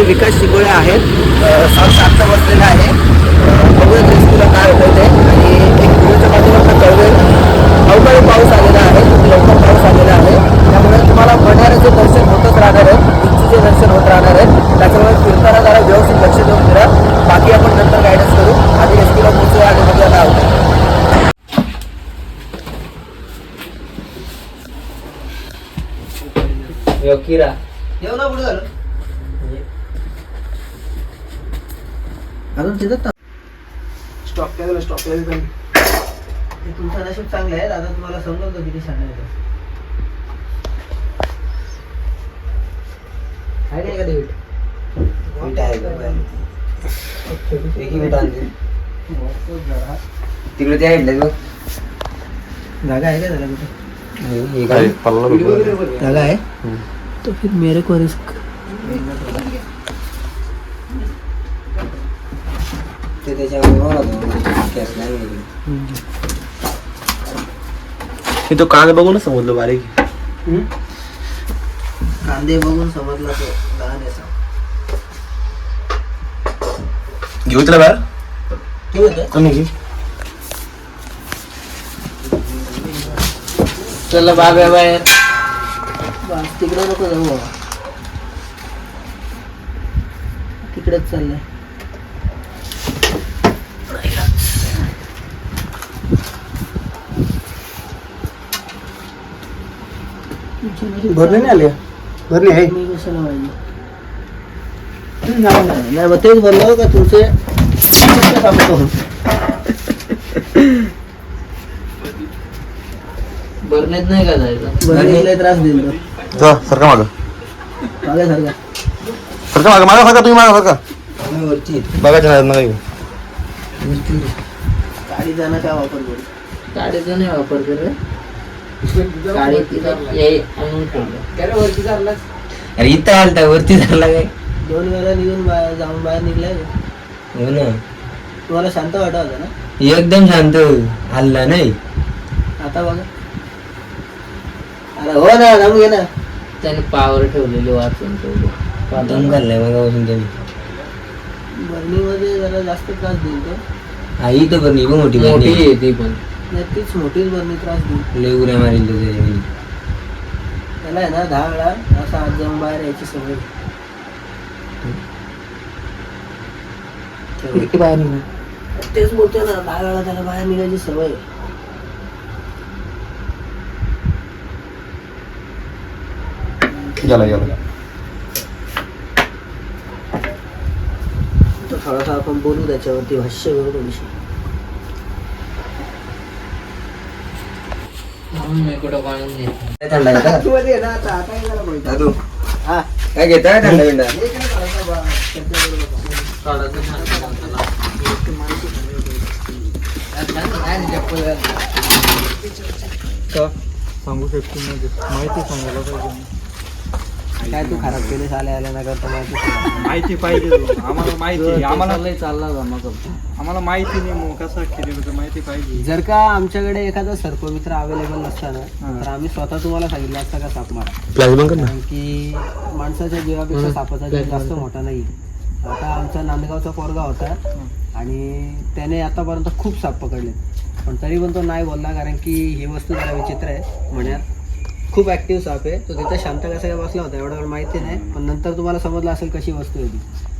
इथे विकास शिगोळे आहेत. अं, सात सातचा बसलेला आहे. अं, बघूया रेस्क्यूला काय होतं ते. आणि एक व्हिडिओच्या बाजूला कळवेल अवकाळी पाऊस आलेला आहे. लवकर पाऊस आलेला आहे. त्यामुळे तुम्हाला बंडाऱ्याचे दर्शन होतच राहणार आहे बीचचे दर्शन होत राहणार आहेत त्याच्यामुळे फिरताना जरा व्यवस्थित लक्ष देऊन फिरा. बाकी आपण नंतर गायडन्स करू. आधी रेस्क्यूला पोहोचूया आणि बघूया काय होतं किरा. येऊ ना पुढे झालं अजून तिथं स्टॉप केलेला स्टॉप केलेला पण तुमचं नशीब चांगलं आहे आता तुम्हाला समजवतो किती छान आहे ते. आहे का एखादी वीट? वीट आहे का? एक वीट आणली. तिकडे ते आहे बघ जागा आहे का त्याला कुठे हे काय? जागा है तो फिर मेरे को रिस्क ते त्याच्यामुळे मला तो कॅश नाही मिळाली. मी तो कांदा बघूनच समजलो बारीक. कांदे बघून समजला तो लहान आहे घेऊ तुला बाहेर? कमी घे चला बाबा बाहेर तिकडे नको जाऊ बाबा. तिकडेच चाललंय. भरले नाही आले? भरले आहे? नाही मग तेच बोललो का तुमचे बरण्यात नाही का जायचं? त्रास जा सरका मागं. मागे सारखा सरका मागं मागा सरका तुम्ही मागा सरका. आम्ही वरती. बघायचं नाही नका काय वापर करू. गाडीचा नाही वापर करत गाडी तिथं याय आणून ठेवलं. अरे इथं आलता वरती झाला काय? दोन वेळा निघून बाहेर जाऊन बाहेर निघलाय. हो ना. तुम्हाला शांत वाटत होतं ना? एकदम शांत हल्ला नाही. आता बघा. अरे हो ना जाऊन घे ना. त्याने पावर ठेवलेली वाचून ठेवलं. दम घाललाय मग अजून त्याने. बर्नीमध्ये जरा जास्त त्रास देईल तो. हा इथं पण मोठी मोठी आहे ती पण. नाही तीच मोठीच बर्नी त्रास देईल. लय उड्या मारेल तो. त्याला आहे ना दहा वेळा असं आत जाऊन बाहेर यायची सवय. तेच बोलतोय ना दहा वेळा त्याला बाहेर निघायची सवय. गेला गेला. तर थोडासा आपण बोलू त्याच्यावरती भाष्य करू थोडीशी. थंडा हे. दादू. हा. काय थंडा बिंडा हे. सांगू शकतो माहिती सांगायला पाहिजे. काय तू खराब केले आले आले ना करता माहिती. माहिती पाहिजे आम्हाला माहिती आम्हाला चालला जमा आम्हाला माहिती नाही मग कसं केलेलं तर माहिती पाहिजे. जर का आमच्याकडे एखादा सर्पमित्र अवेलेबल नसता ना तर आम्ही स्वतः तुम्हाला सांगितलं असतं का साप मारा? प्लॅज बंद कर ना. कारण की माणसाच्या जीवापेक्षा सापाचा जीव जास्त मोठा नाही. आता आमचा नांदगावचा पोरगा होता आणि त्याने आतापर्यंत खूप साप पकडले. पण तरी पण तो नाही बोलला कारण की ही वस्तू जरा विचित्र आहे म्हणण्यात खूप ऍक्टिव्ह साप आहे. तो तिथं शांत कसा काय बसला होता एवढं माहिती नाही. पण नंतर तुम्हाला समजलं असेल कशी वस्तू आहे ती.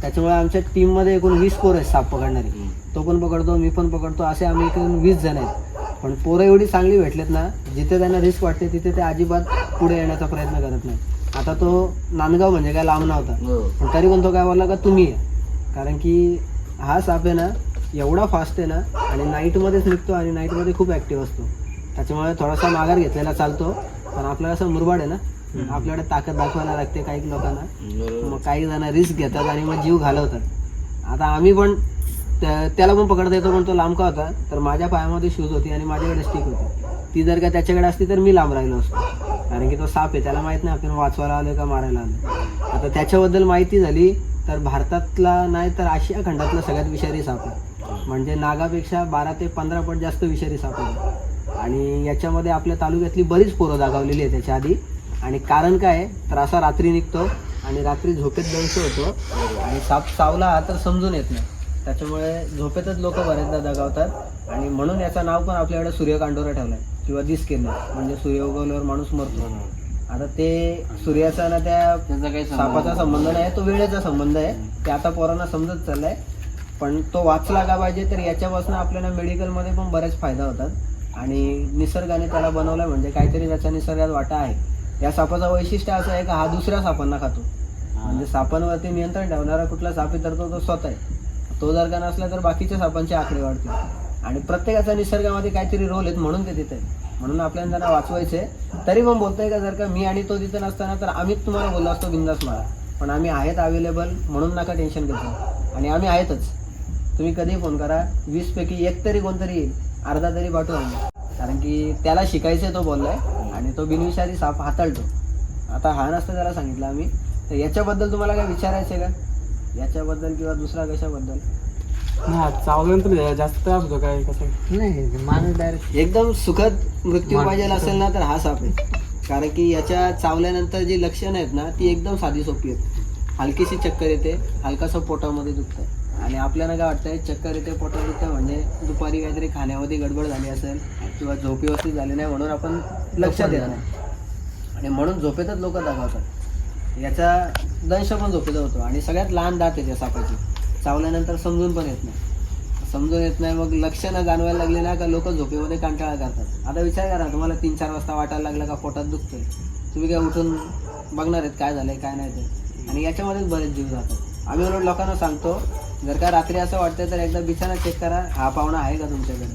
त्याच्यामुळे आमच्या टीममध्ये एकूण वीस पोरं आहेत साप पकडणारे. तो पण पकडतो मी पण पकडतो असे आम्ही एकूण वीस जण आहेत. पण पोरं एवढी चांगली भेटलेत ना जिथे त्यांना रिस्क वाटते तिथे ते अजिबात पुढे येण्याचा प्रयत्न करत नाही आता तो नांदगाव म्हणजे काय लांब नव्हता. पण तरी पण तो काय बोलला का तुम्ही कारण की हा साप आहे ना एवढा फास्ट आहे ना आणि नाईटमध्येच निघतो आणि नाईटमध्ये खूप ॲक्टिव्ह असतो. त्याच्यामुळे थोडासा माघार घेतलेला चालतो. पण आपल्याला असं मुरबाड आहे ना आपल्याकडे ताकद दाखवायला लागते काही लोकांना. मग काही जण रिस्क घेतात आणि मग जीव घालवतात. आता आम्ही पण त्या- त्याला पण पकडता येतो पण तो लांब का होता? तर माझ्या पायामध्ये शूज होती आणि माझ्याकडे स्टिक होती. ती जर का त्याच्याकडे असती तर मी लांब राहिलो असतो. कारण की तो साप आहे त्याला माहीत नाही आपण वाचवायला आलो का मारायला आलो आता त्याच्याबद्दल माहिती झाली तर भारतातला नाही तर आशिया खंडातला सगळ्यात विषारी साप आहे. म्हणजे नागापेक्षा बारा ते पंधरा पट जास्त विषारी साप आहे. आणि याच्यामध्ये आपल्या तालुक्यातली बरीच पोरं दागावलेली आहे त्याच्या आधी. आणि कारण काय आहे? तर असा रात्री निघतो आणि रात्री झोपेत दंश होतो आणि साप चावला हा तर समजून येत नाही. त्याच्यामुळे झोपेतच लोक बरेचदा दगावतात. आणि म्हणून याचं नाव पण आपल्याकडे सूर्यकांडोरा ठेवलं आहे किंवा दिस किरण म्हणजे सूर्य उगवल्यावर माणूस मरतो. आता ते सूर्याचा ना त्या त्याचा काही संबंध सापाचा संबंध नाही तो वेळेचा संबंध आहे. ते आता पोरांना समजत चाललाय. पण तो वाचला का पाहिजे तर याच्यापासून आपल्याला मेडिकलमध्ये पण बरेच फायदा होतात. आणि निसर्गाने त्याला बनवलं म्हणजे काहीतरी त्याच्या निसर्गात वाटा आहे. या सापाचं वैशिष्ट्य असं आहे का हा दुसऱ्या सापांना खातो. म्हणजे सापांवरती नियंत्रण ठेवणारा कुठला साप तर तो स्वतः आहे. तो जर का नसला तर बाकीच्या सापांचे आकडे वाढतील. आणि प्रत्येकाचा निसर्गामध्ये काहीतरी रोल आहेत म्हणून ते तिथे. म्हणून आपल्याला त्यांना वाचवायचे तरी पण बोलतोय का जर का मी आणि तो तिथे नसताना तर आम्हीच तुम्हाला बोललो असतो बिंदास मारा. पण आम्ही आहेत अवेलेबल म्हणून नका टेन्शन घेतो आणि आम्ही आहेतच. तुम्ही कधी फोन करा. वीस पैकी एक तरी कोणतरी येईल. अर्धा तरी पाठवू आम्ही कारण की त्याला शिकायचं तो बोललाय आणि तो बिनविषारी साप हाताळतो. आता हा नसतं त्याला सांगितलं आम्ही. तर याच्याबद्दल तुम्हाला काय विचारायचं आहे का? याच्याबद्दल किंवा दुसरा कशाबद्दल? हा चावल्यानंतर जास्त त्रास होतो काय कसं? नाही माणूस डायरेक्ट एकदम सुखद मृत्यू पाहिजे असेल ना तर हा साप आहे. कारण की याच्या चावल्यानंतर जी लक्षणं आहेत ना ती एकदम साधी सोपी आहेत. हलकीशी चक्कर येते हलकासा पोटामध्ये दुखतं. आणि आपल्याला काय वाटतंय चक्कर येते पोटात दुखतं म्हणजे दुपारी काहीतरी खाण्यामध्ये गडबड झाली असेल किंवा झोप व्यवस्थित झाली नाही म्हणून आपण लक्षात देत नाही. आणि म्हणून झोपेतच लोक दाखवतात याचा दंश पण झोपेत होतो. आणि सगळ्यात लहान दात आहे त्या सापाची. चावल्यानंतर समजून पण येत नाही. समजून येत नाही मग लक्षणं जाणवायला लागले ना का लोक झोपेमध्ये कंटाळा करतात? आता विचार करा तुम्हाला तीन चार वाजता वाटायला लागलं का पोटात दुखतंय? तुम्ही काय उठून बघणार आहेत काय झालंय काय नाही ते. आणि याच्यामध्येच बरेच जीव जातात. आम्ही उलट लोकांना सांगतो जर का रात्री असं वाटतं तर एकदा बिछाना चेक करा हा पाहुणा आहे का तुमच्याकडे?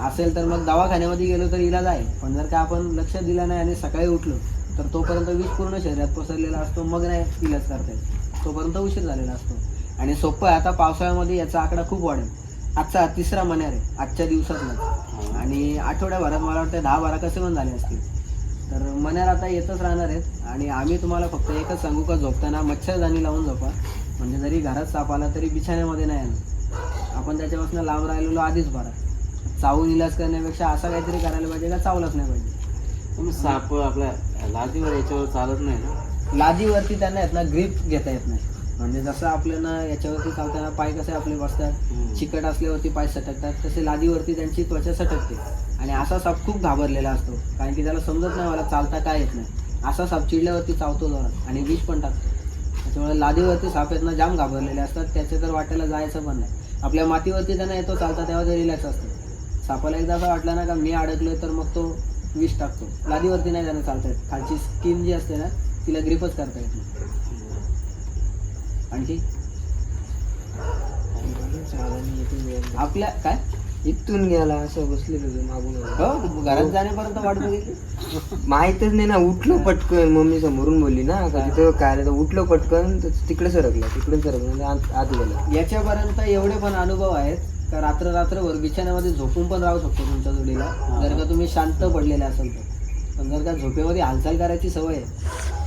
असेल तर मग दवाखान्यामध्ये गेलो तर इलाज आहे पण जर का आपण लक्ष दिलं नाही आणि सकाळी उठलो तर तोपर्यंत वीज पूर्ण शरीरात पसरलेला असतो मग नाही इलाज करता येईल तोपर्यंत उशीर झालेला असतो. आणि सोपं आहे आता पावसाळ्यामध्ये याचा आकडा खूप वाढेल. आजचा तिसरा मण्यार आहे आजच्या दिवसातला. आणि आठवड्याभरात मला वाटतं दहा बारा कसे पण झाले असतील. तर मण्यार आता येतच राहणार आहेत. आणि आम्ही तुम्हाला फक्त एकच सांगू का झोपताना मच्छरदाणी लावून झोपा. म्हणजे जरी घरात साप आला तरी बिछाण्यामध्ये नाही येणार. आपण त्याच्यापासून लांब राहिलेलो आधीच बरा. चावून इलाज करण्यापेक्षा असं काहीतरी करायला पाहिजे का चावलंच नाही पाहिजे? साप आपल्या लादीवर याच्यावर चालत नाही ना. लादीवरती त्यांना येत ना ग्रीप घेता येत नाही. म्हणजे जसं आपल्याला याच्यावरती चालताना पाय कसे आपले बसतात चिकट असल्यावरती पाय सटकतात तसे लादीवरती त्यांची त्वचा सटकते. आणि असा साप खूप घाबरलेला असतो. कारण की त्याला समजत नाही मला चालता काय येत नाही. असा साप चिडल्यावरती चावतो जोरात आणि विष पण टाकतो. त्याच्यामुळे लादीवरती साप आहेत ना जाम घाबरलेले असतात. त्याचे तर वाटेला जायचं पण नाही. आपल्या मातीवरती त्यांना येतो चालता तेव्हा ते रिलॅक्स असतो सापाला एकदा असं वाटलं ना का मी अडकलोय तर मग तो विष टाकतो. लादीवरती नाही त्यांना चालता येत. खालची स्किन जी असते ना तिला ग्रिपच करता येत नाही. आणखी? आपल्या काय? इथून गेला असं बसले तुझं मागून. हो घरात जाण्यापर्यंत वाट बघितली? माहितच नाही ना उठलो पटकन. मम्मी समोरून बोलली ना का तिथं काय उठलो पटकन तिकडे सरकला तिकडे सरकला म्हणजे आत गेला. याच्यापर्यंत एवढे पण अनुभव आहेत का रात्र रात्रभर बिछाण्यामध्ये झोपून पण राहू शकतो तुमच्या जोडीला? जर का तुम्ही शांत पडलेले असाल तर. पण जर का झोपेमध्ये हालचाल करायची सवय आहे.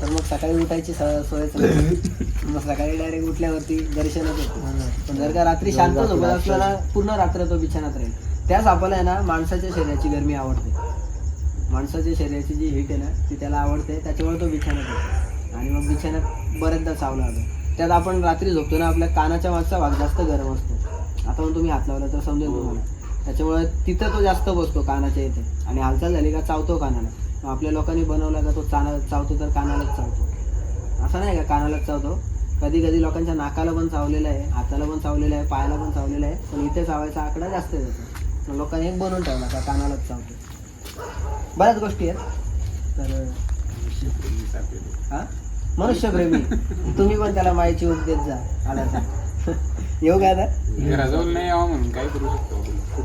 तर मग सकाळी उठायची स- सवयच नाही मग सकाळी डायरेक्ट उठल्यावरती दर्शनच होतं. पण जर का रात्री शांत झोपत असला ना पूर्ण रात्र तो बिछाण्यात राहील. त्या सापाला आहे ना माणसाच्या शरीराची गरमी आवडते. माणसाच्या शरीराची जी हीट आहे ना ती त्याला आवडते. त्याच्यामुळे तो बिछाण्यात येतो. आणि मग बिछाण्यात बरेचदा चावला जातो. त्यात आपण रात्री झोपतो ना आपल्या कानाच्या मागचा भाग जास्त गरम असतो. आता पण तुम्ही हात लावला तर समजेल तुम्हाला. त्याच्यामुळे तिथं तो जास्त बसतो कानाच्या इथे. आणि हालचाल झाली का चावतो कानाला. आपल्या लोकांनी बनवला का तो चाना चावतो तर कानालाच चावतो. असं नाही का? कानालाच चावतो. कधी कधी लोकांच्या नाकाला पण चावलेलं आहे हाताला पण चावलेलं आहे पायाला पण चावलेलं आहे. पण इथे चावायचा आकडा जास्त आहे त्याचा. लोकांनी एक बनवून ठेवला का कानालाच चावतो. बऱ्याच गोष्टी आहेत. तर हा? मनुष्यप्रेमी. तुम्ही पण त्याला मायेची ऊब देत जा आला. येऊ काय आता? नाही यावं म्हणून काय करू शकतो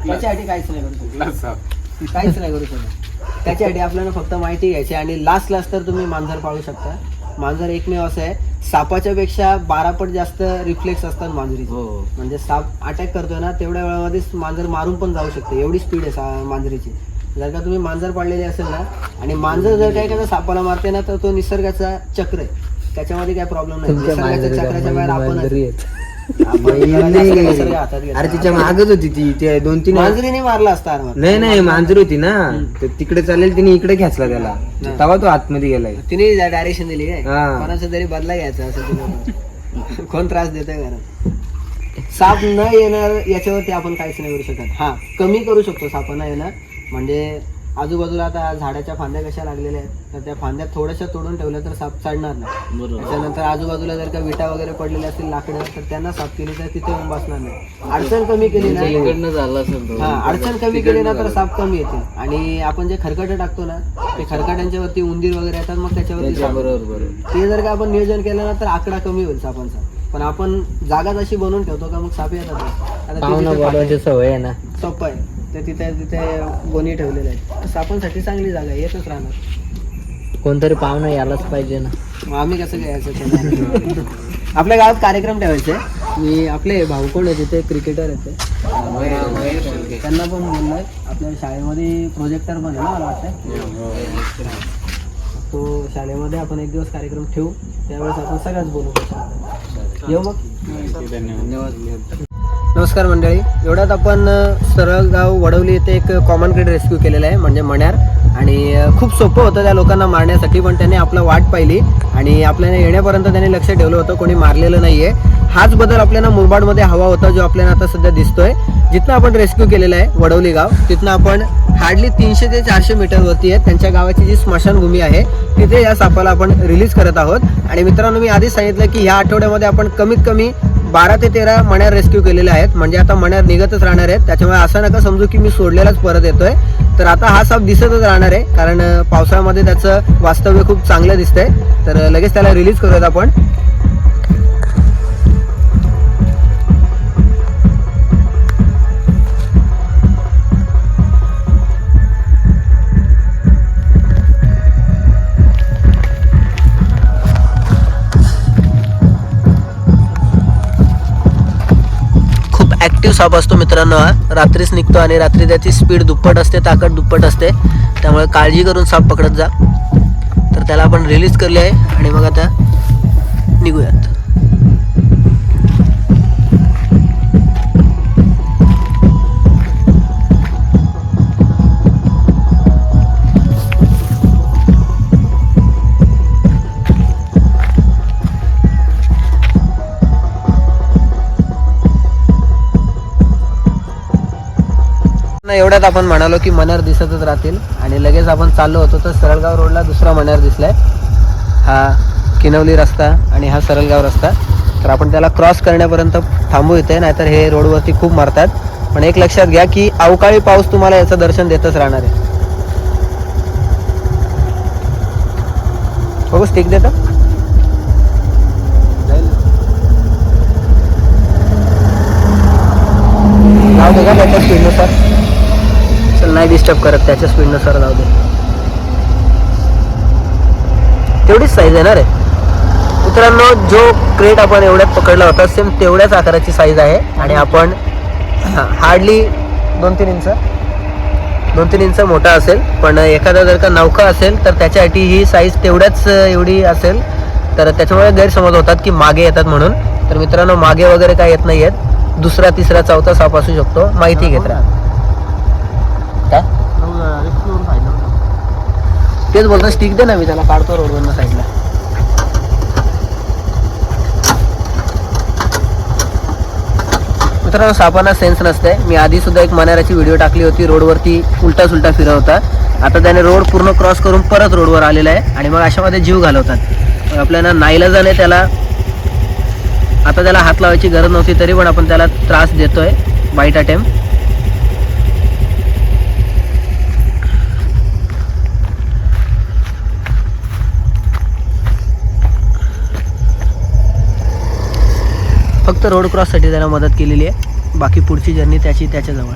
त्याच्यासाठी काहीच नाही करू शकत. काहीच नाही करू शकत. त्याच्यासाठी आपल्याला फक्त माहिती घ्यायची आणि लास्ट लास्ट तर तुम्ही मांजर पाळू शकता. मांजर एकमेव असं आहे. सापाच्या पेक्षा बारा पट जास्त रिफ्लेक्स असतात मांजरीचे. हो. म्हणजे साप अटॅक करतोय ना तेवढ्या वेळामध्येच मांजर मारून पण जाऊ शकते. एवढी स्पीड आहे सा मांजरीची. जर का तुम्ही मांजर पाळलेली असेल ना आणि मांजर जर काय एखाद्या सापाला मारते ना तर तो निसर्गाचा चक्र आहे. त्याच्यामध्ये काय प्रॉब्लेम नाही. निसर्गाच्या मांजरी चक्राच्या बाहेर मांजरी आपण अरे तिच्या मागच होती ती. ते दोन तीन मांजरीने मारला असता. नाही नाही मांजर होती ना. तर तिकडे चालेल तिने इकडे खेचला त्याला. तेव्हा तो आतमध्ये गेलाय. तिने डायरेक्शन दिली काय? हा. कोणाचा तरी बदला घ्यायचा असं कोण त्रास देत घरात? साप न येणार याच्यावरती आपण काहीच नाही करू शकत. हा कमी करू शकतो साप न येणार. म्हणजे आजूबाजूला आता झाडाच्या फांद्या कशा लागलेल्या आहेत तर त्या फांद्या थोड्याशा तोडून ठेवल्या तर साप चढणार नाही. बरोबर. त्याच्यानंतर आजूबाजूला जर का विटा वगैरे पडलेल्या असतील लाकडं तर त्यांना साफ केली तर तिथे येऊन बसणार नाही. अडचण कमी केली ना. इकडनं झालं असेल तो. हा अडचण कमी केली ना तर साप कमी येतील. आणि आपण जे खरकटे टाकतो ना ते खरकट्यांच्या वरती उंदीर वगैरे येतात मग त्याच्यावरती साप बरोबर बरोबर ते जर का आपण नियोजन केलं ना तर आकडा कमी होईल सापांचा. पण आपण जागा तशी बनवून ठेवतो का मग साप येतात आता पाहुणा बोलवायची सवय आहे ना. सोपं आहे. ते तिथे तिथे गोणी ठेवलेले आहे सापांसाठी चांगली जागा आहे येतच राहणार. कोणतरी पाहुणा यायलाच पाहिजे ना. मग आम्ही कसं घ्यायचं त्याला? आपल्या गावात कार्यक्रम ठेवायचे. मी आपले भाऊ कोण आहे तिथे क्रिकेटर आहेत ते. त्यांना पण बोललोय. आपल्या शाळेमध्ये प्रोजेक्टर पण आहे ना मला वाटतं तो शाळेमध्ये आपण एक दिवस कार्यक्रम ठेवू. त्यावेळेस आपण सगळ्याच बोलू. येऊ मग. धन्यवाद. नमस्कार मंडळी. एवढ्यात आपण सरळ गाव वडवली येथे एक कॉमन ग्रेड रेस्क्यू केलेला आहे म्हणजे मण्यार. आणि खूप सोपं होतं त्या लोकांना मारण्यासाठी पण त्यांनी आपलं वाट पाहिली. आणि आपल्याला येण्यापर्यंत त्यांनी लक्ष ठेवलं होतं कोणी मारलेलं नाही आहे हाच बदल आपल्याला मुरबाडमध्ये हवा होता जो आपल्याला आता सध्या दिसतोय. जिथनं आपण रेस्क्यू केलेला आहे वडवली गाव तिथनं आपण हार्डली तीनशे ते चारशे मीटरवरती आहे. त्यांच्या गावाची जी स्मशानभूमी आहे तिथे या सापाला आपण रिलीज करत आहोत. आणि मित्रांनो मी आधीच सांगितलं की ह्या आठवड्यामध्ये आपण कमीत कमी बारा ते तेरा मण्यार रेस्क्यू केलेले आहेत. म्हणजे आता मण्यार निघतच राहणार आहेत. त्याच्यामुळे असं नका समजू की मी सोडलेलाच परत येतोय. तर आता हा साप दिसतच राहणार आहे. कारण पावसाळ्यामध्ये त्याचं वास्तव्य खूप चांगलं दिसतंय. तर लगेच त्याला रिलीज करूयात आपण. ॲक्टिव्ह साप असतो मित्रांनो हा. रात्रीच निघतो आणि रात्री त्याची स्पीड दुप्पट असते ताकद दुप्पट असते. त्यामुळे काळजी करून साप पकडत जा. तर त्याला आपण रिलीज करले आहे. आणि मग आता निघूयात. एवढ्यात आपण म्हणालो की मनार दिसतच राहतील. आणि लगेच आपण चाललो होतो तर सरळगाव रोडला दुसरा मनार दिसलाय. हा किनवली रस्ता आणि हा सरळगाव रस्ता. तर आपण त्याला क्रॉस करण्यापर्यंत थांबू इथे नाहीतर हे रोडवरती खूप मारतात. पण एक लक्षात घ्या की अवकाळी पाऊस तुम्हाला याचं दर्शन देतच राहणार आहे. बघू स्टिक देतं. जाऊ दे का त्याच्या स्पीडनुसार नाही डिस्टर्ब करत त्याच्या स्पीडनुसार जाऊ दे. तेवढीच साईज आहे. मित्रांनो जो क्रेट आपण एवढ्यात पकडला होता सेम तेवढ्याच आकाराची साईज आहे. आणि आपण हार्डली दोन तीन इंच दोन तीन इंच मोठा असेल. पण एखादा जर का नौका असेल तर त्याच्यासाठी ही साईज तेवढ्याच एवढी असेल. तर त्याच्यामुळे गैरसमज होतात की मागे येतात म्हणून. तर मित्रांनो मागे वगैरे काय येत नाही आहेत दुसरा तिसरा चौथा साप असू शकतो. माहिती घेत राहा तेच बोलतो स्टिक दे ना मी त्याला काढतो रोडवरनं साईडला मित्रांनो सापांना सेन्स नसते मी आधी सुद्धा एक मनाराची व्हिडिओ टाकली होती रोडवरती उलटा सुलटा फिरत होता आता त्याने रोड पूर्ण क्रॉस करून परत रोडवर आलेला आहे आणि मग अशामध्ये जीव घालवतात. मग आपल्याला नाईलाजाने त्याला आता त्याला हात लावायची गरज नव्हती तरी पण आपण त्याला त्रास देतोय वाईट अटेम्प्ट फक्त रोड क्रॉससाठी त्याला मदत केलेली आहे. बाकी पुढची जर्नी त्याची त्याच्याजवळ.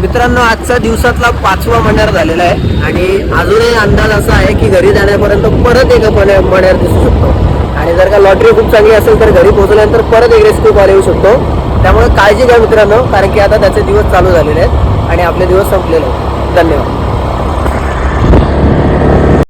मित्रांनो आजचा दिवसातला पाचवा मण्यार झालेला आहे. आणि अजूनही अंदाज असा आहे की घरी जाण्यापर्यंत परत एक मण्या- मण्यार दिसू शकतो. आणि जर का लॉटरी खूप चांगली असेल तर घरी पोहोचल्यानंतर परत एक रेस्क्यू कॉल येऊ शकतो. त्यामुळे काळजी घ्या मित्रांनो कारण की आता त्याचे दिवस चालू झालेले आहेत आणि आपले दिवस संपलेले आहेत. धन्यवाद.